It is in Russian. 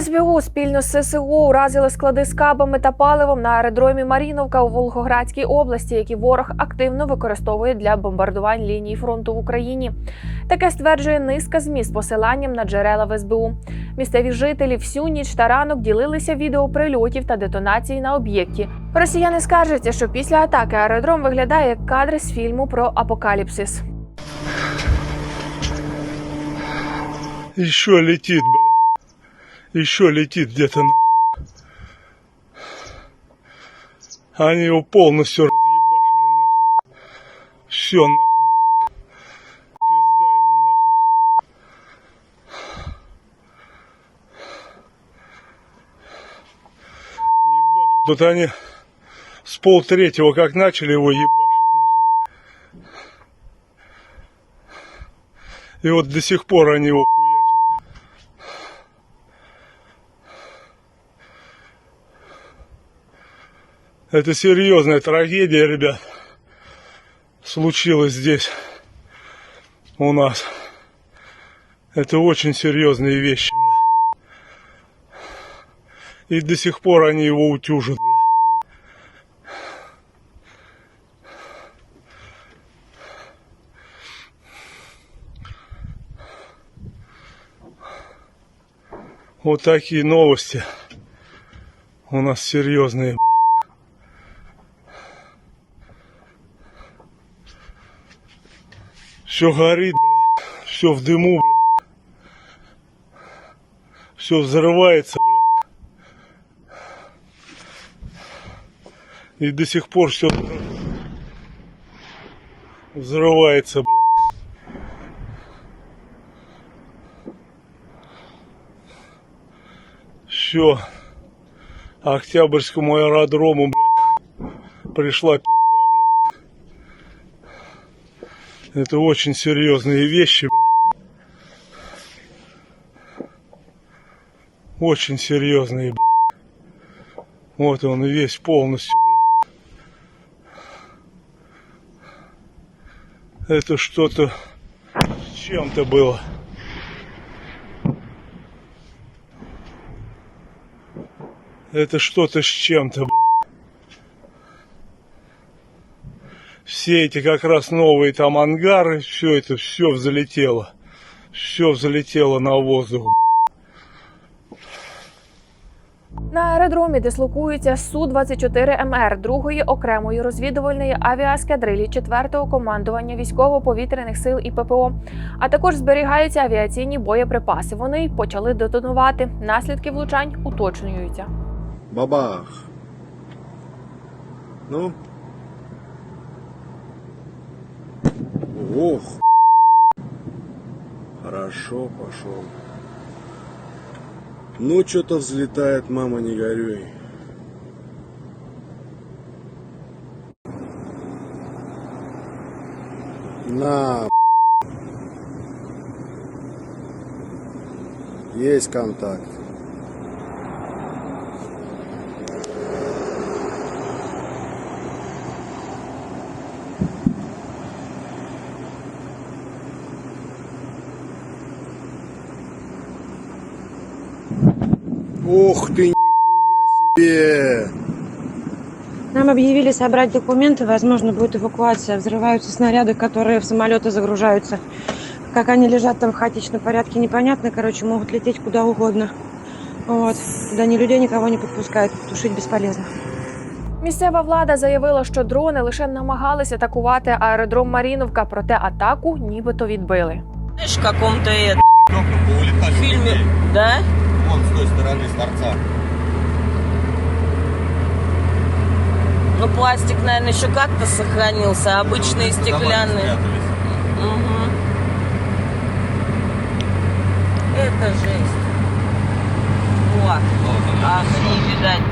СБУ спільно з ССУ уразили склади з кабами та паливом на аеродромі Маріновка у Волгоградській області, які ворог активно використовує для бомбардувань лінії фронту в Україні. Таке стверджує низка ЗМІ з посиланням на джерела в СБУ. Місцеві жителі всю ніч та ранок ділилися відео прильотів та детонації на об'єкті. Росіяни скаржаться, що після атаки аеродром виглядає як кадри з фільму про апокаліпсис. Еще летит, бля. Еще летит где-то нахуй. Они его полностью разъебашили нахуй. Все нахуй. Пизда ему нахуй. Ебашут. Тут они с полтретьего как начали его ебашить нахуй. И вот до сих пор они его Это серьезная трагедия, ребят. Случилось здесь у нас. Это очень серьезные вещи. И до сих пор они его утюжат. Вот такие новости. У нас серьезные. Все горит, все в дыму, все взрывается, бля. И до сих пор все взрывается, бля. Все. Октябрьскому аэродрому, бля, пришла пизда, бля. Это очень серьезные вещи. Очень серьезные. Вот он весь полностью. Это что-то с чем-то было. Это что-то с чем-то, Все эти как раз новые там ангары, все это, все взлетело. Все взлетело на воздух. бля. На аеродромі дислокується Су-24МР другої окремої розвідувальної авіаскадрилі 4-го командування військово-повітряних сил і ППО. А також зберігаються авіаційні боєприпаси. Вони й почали детонувати. Наслідки влучань уточнюються. Бабах. Ну. Ох. Хорошо пошел. Ну, что-то взлетает, мама, не горюй. На. Есть контакт. Ух ты, нихуя себе! Нам объявили собрать документы, возможно, будет эвакуация. Взрываются снаряды, которые в самолеты загружаются. Как они лежат там в хаотичном порядке, непонятно. Короче, могут лететь куда угодно. Вот. Туда ни людей, никого не подпускают. Тушить бесполезно. Місцева влада заявила, що дрони лише намагалися атакувати аеродром Маріновка, проте атаку нібито відбили. Знаешь, в каком-то это, Только поулетали фильме, людей. да? Вон с той стороны, с торца. Ну, пластик, наверное, еще как-то сохранился, а обычные вами стеклянные. Мгм. Это жесть. О, ах, не видать.